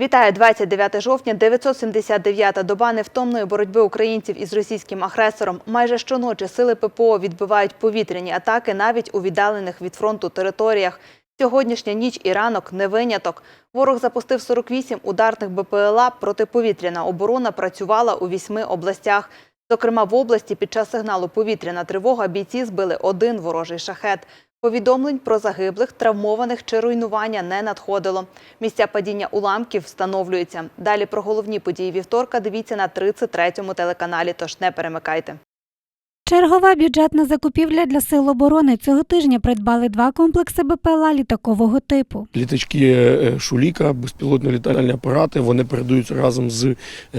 Вітаю 29 жовтня, 979-та доба невтомної боротьби українців із російським агресором. Майже щоночі сили ППО відбивають повітряні атаки навіть у віддалених від фронту територіях. Сьогоднішня ніч і ранок не виняток. Ворог запустив 48 ударних БПЛА. Протиповітряна оборона працювала у вісьми областях. Зокрема, в області під час сигналу повітряна тривога бійці збили один ворожий шахет. Повідомлень про загиблих, травмованих чи руйнування не надходило. Місця падіння уламків встановлюються. Далі про головні події вівторка дивіться на 33-му телеканалі, тож не перемикайте. Чергова бюджетна закупівля для сил оборони цього тижня придбали два комплекси БПЛА літакового типу. Літачки е, Шуліка, безпілотні літальні апарати, вони передаються разом з е,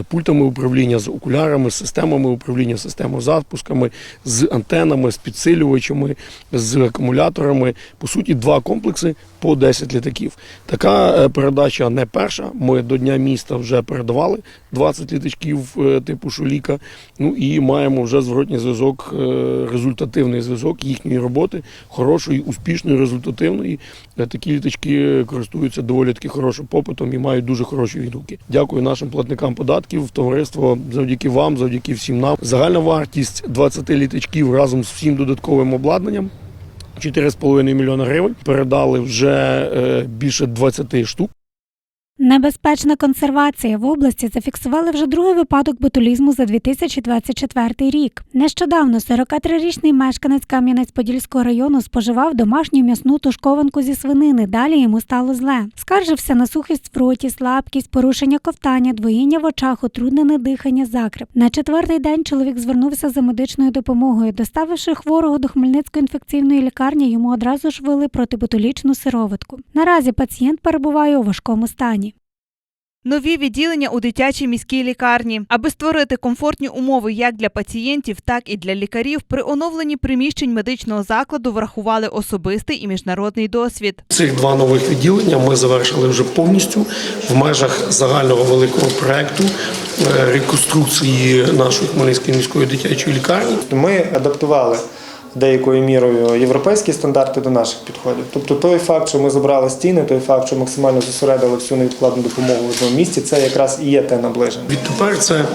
пультами управління, з окулярами, з системами управління, системою запусками, з антенами, з підсилювачами, з акумуляторами. По суті, два комплекси по 10 літаків. Така е, передача не перша. Ми до Дня міста вже передавали 20 літачків е, типу Шуліка. Ну і маємо вже зворотній зв'язок, е, результативний зв'язок їхньої роботи, хорошої, успішної, результативної. Е, Такі літачки користуються доволі таки хорошим попитом і мають дуже хороші відгуки. Дякую нашим платникам податків. Товариство завдяки вам, завдяки всім нам. Загальна вартість 20 літачків разом з всім додатковим обладнанням. 4,5 мільйона гривень передали вже е, більше 20 штук. Небезпечна консервація в області зафіксували вже другий випадок ботулізму за 2024 рік. Нещодавно 43-річний мешканець Кам'янець-Подільського району споживав домашню м'ясну тушкованку зі свинини. Далі йому стало зле. Скаржився на сухість в роті, слабкість, порушення ковтання, двоїння в очах, утруднене дихання, закрип. На четвертий день чоловік звернувся за медичною допомогою. Доставивши хворого до Хмельницької інфекційної лікарні, йому одразу ж ввели протиботулічну сироватку. Наразі пацієнт перебуває у важкому стані. Нові відділення у дитячій міській лікарні, аби створити комфортні умови як для пацієнтів, так і для лікарів. При оновленні приміщень медичного закладу врахували особистий і міжнародний досвід. Цих два нових відділення ми завершили вже повністю в межах загального великого проекту е, реконструкції нашої Хмельницької міської дитячої лікарні. Ми адаптували деякою мірою європейські стандарти до наших підходів. Тобто той факт, що ми забрали стіни, той факт, що максимально зосередили всю невідкладну допомогу в одному місці, це якраз і є те наближення. Відтепер це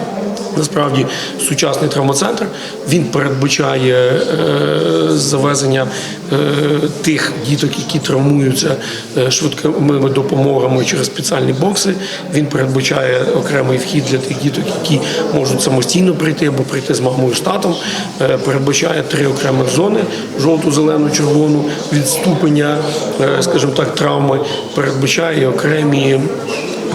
насправді сучасний травмоцентр. Він передбачає е, завезення е, тих діток, які травмуються е, швидкими допомогами через спеціальні бокси. Він передбачає окремий вхід для тих діток, які можуть самостійно прийти або прийти з мамою з татом. Передбачає три окремих зони: жовту, зелену, червону від ступеня, е, скажімо так, травми. Передбачає окремі.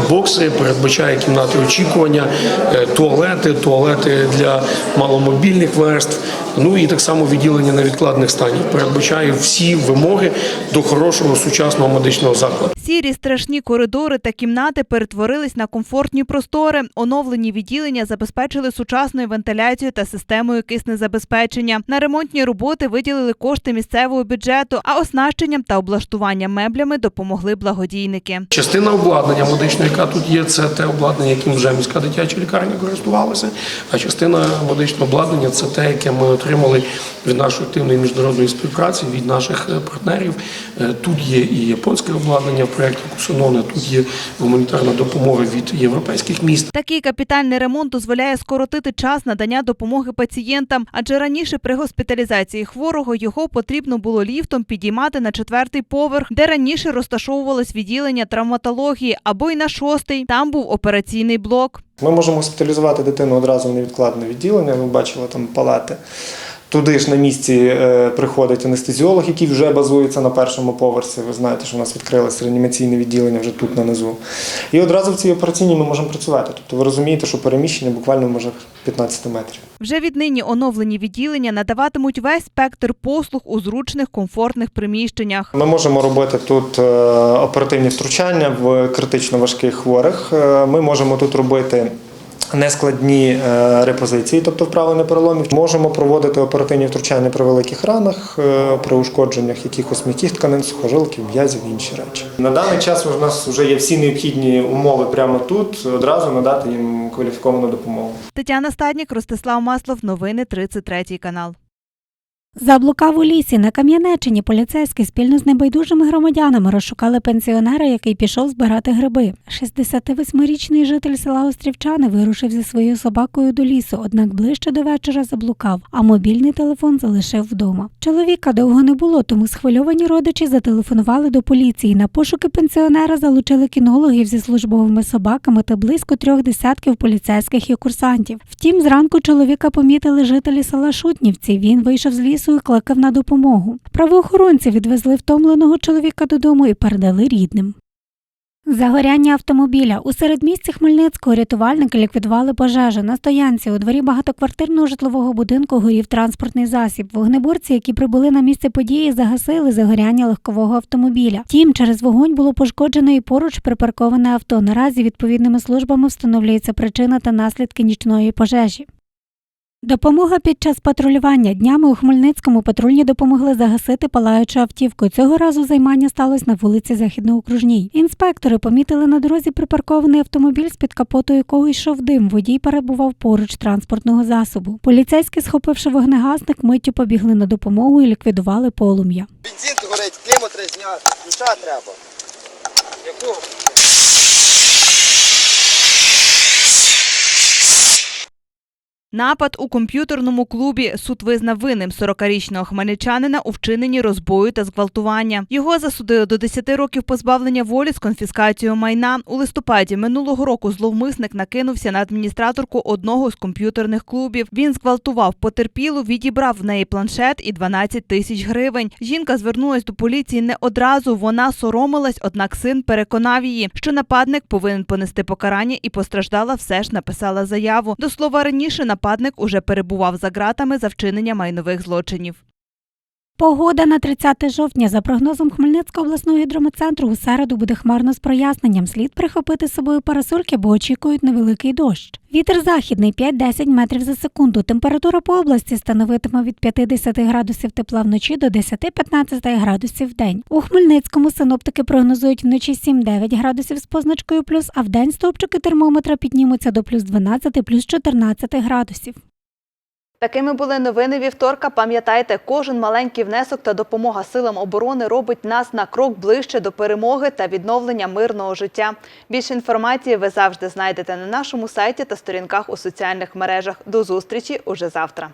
Бокси передбачає кімнати очікування, е, туалети, туалети для маломобільних верств. Ну і так само відділення невідкладних станів. Передбачає всі вимоги до хорошого сучасного медичного закладу. Сірі страшні коридори та кімнати перетворились на комфортні простори. Оновлені відділення забезпечили сучасною вентиляцією та системою киснезабезпечення. На ремонтні роботи виділили кошти місцевого бюджету, а оснащенням та облаштуванням меблями допомогли благодійники. Частина обладнання медичної, яка тут є, це те обладнання, яким вже міська дитяча лікарня користувалася. А частина медичного обладнання це те, яке ми отримали від нашої активної міжнародної співпраці, від наших е, партнерів. Е, Тут є і японське обладнання в проєкті Кусононе, тут є гуманітарна допомога від європейських міст. Такий капітальний ремонт дозволяє скоротити час надання допомоги пацієнтам, адже раніше при госпіталізації хворого його потрібно було ліфтом підіймати на четвертий поверх, де раніше розташовувалось відділення травматології, або й на шостий. Там був операційний блок. Ми можемо госпіталізувати дитину одразу в невідкладне відділення. Ви бачили там палати. Туди ж на місці е, приходить анестезіолог, який вже базується на першому поверсі. Ви знаєте, що у нас відкрилося реанімаційне відділення вже тут на низу. І одразу в цій операційній ми можемо працювати. Тобто ви розумієте, що переміщення буквально в межах 15 метрів. Вже віднині оновлені відділення надаватимуть весь спектр послуг у зручних комфортних приміщеннях. Ми можемо робити тут е, оперативні втручання в критично важких хворих. Е, Ми можемо тут робити. Нескладні е, репозиції, тобто вправлення переломів, можемо проводити оперативні втручання при великих ранах, е, при ушкодженнях якихось м'яких тканин, сухожилків, м'язів інші речі. На даний час у нас вже є всі необхідні умови прямо тут, одразу надати їм кваліфіковану допомогу. Тетяна Стаднік, Ростислав Маслов, новини 33 канал. Заблукав у лісі на Кам'янеччині поліцейські спільно з небайдужими громадянами розшукали пенсіонера, який пішов збирати гриби. 68-річний житель села Острівчани вирушив зі своєю собакою до лісу, однак ближче до вечора заблукав, а мобільний телефон залишив вдома. Чоловіка довго не було, тому схвильовані родичі зателефонували до поліції. На пошуки пенсіонера залучили кінологів зі службовими собаками та близько трьох десятків поліцейських і курсантів. Втім, зранку чоловіка помітили жителі села Шутнівці. Він вийшов з лісу і кликав на допомогу. Правоохоронці відвезли втомленого чоловіка додому і передали рідним. Загоряння автомобіля у середмісті Хмельницького рятувальники ліквідували пожежу на стоянці. У дворі багатоквартирного житлового будинку горів транспортний засіб. Вогнеборці, які прибули на місце події, загасили загоряння легкового автомобіля. Втім, через вогонь було пошкоджено і поруч припарковане авто. Наразі відповідними службами встановлюється причина та наслідки нічної пожежі. Допомога під час патрулювання днями у Хмельницькому патрульні допомогли загасити палаючу автівку. Цього разу займання сталося на вулиці Західноокружній. Інспектори помітили на дорозі припаркований автомобіль, з під капоту якого йшов дим. Водій перебував поруч транспортного засобу. Поліцейські, схопивши вогнегасник, миттю побігли на допомогу і ліквідували полум'я. Бензин горить, клімат треба. Якого? Напад у комп'ютерному клубі суд визнав винним 40-річного хмельничанина у вчиненні розбою та зґвалтування. Його засудили до 10 років позбавлення волі з конфіскацією майна. У листопаді минулого року зловмисник накинувся на адміністраторку одного з комп'ютерних клубів. Він зґвалтував потерпілу, відібрав в неї планшет і 12 тисяч гривень. Жінка звернулась до поліції не одразу. Вона соромилась, однак син переконав її, що нападник повинен понести покарання і постраждала все ж написала заяву. До слова раніше нападник уже перебував за ґратами за вчинення майнових злочинів. Погода на 30 жовтня. За прогнозом Хмельницького обласного гідрометцентру у середу буде хмарно з проясненням. Слід прихопити з собою парасольки, бо очікують невеликий дощ. Вітер західний 5-10 метрів за секунду. Температура по області становитиме від 50 градусів тепла вночі до 10-15 градусів в день. У Хмельницькому синоптики прогнозують вночі 7-9 градусів з позначкою плюс, а в день стовпчики термометра піднімуться до плюс 12, плюс 14 градусів. Такими були новини вівторка. Пам'ятайте, кожен маленький внесок та допомога силам оборони робить нас на крок ближче до перемоги та відновлення мирного життя. Більше інформації ви завжди знайдете на нашому сайті та сторінках у соціальних мережах. До зустрічі уже завтра.